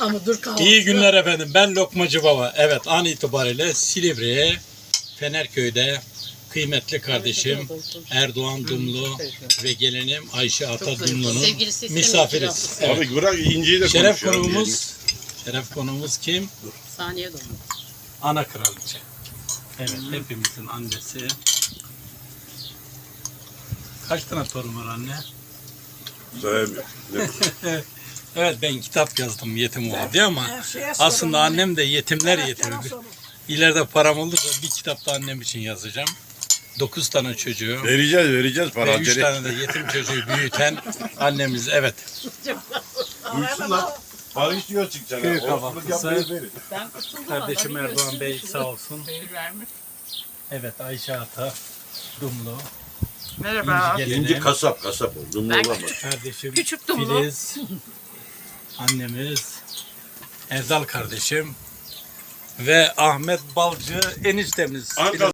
Ama dur kahvaltı. İyi günler efendim. Ben Lokmacı Baba. Evet an itibariyle Silivri'ye Fenerköy'de kıymetli kardeşim Erdoğan Dumlu ve gelinim Ayşe Ata Dumlu'nun Sevgilisi istemiyor misafiriz. Evet. Abi bırak inciyi de Şeref konuşalım konuğumuz Şeref konuğumuz kim? Saniye dolu. Ana kraliçe. Evet hepimizin annesi. Kaç tane torun var anne? Sayamıyorum. Ne- Evet ben kitap yazdım yetim oldu diye ama aslında annem de yetimler yetimi. İleride param olursa bir kitap da annem için yazacağım. Dokuz tane çocuğu Vereceğiz vereceğiz para. ve üç acele tane de yetim çocuğu büyüten annemiz. Evet. Uyusunlar. Para istiyor çıkacak. Köy kahvaltısı. yapmayı verin. Kurtuldum. Kardeşim Erdoğan Bey sağ olsun. Evet Ayşe Ata, Dumlu, Merhaba. İnci İnci gelinim, kasap kasap ol. Dumlu olamaz. kardeşim Küçük Dumlu. Filiz, annemiz, Erdal kardeşim ve Ahmet Balcı eniştemiz. Ankara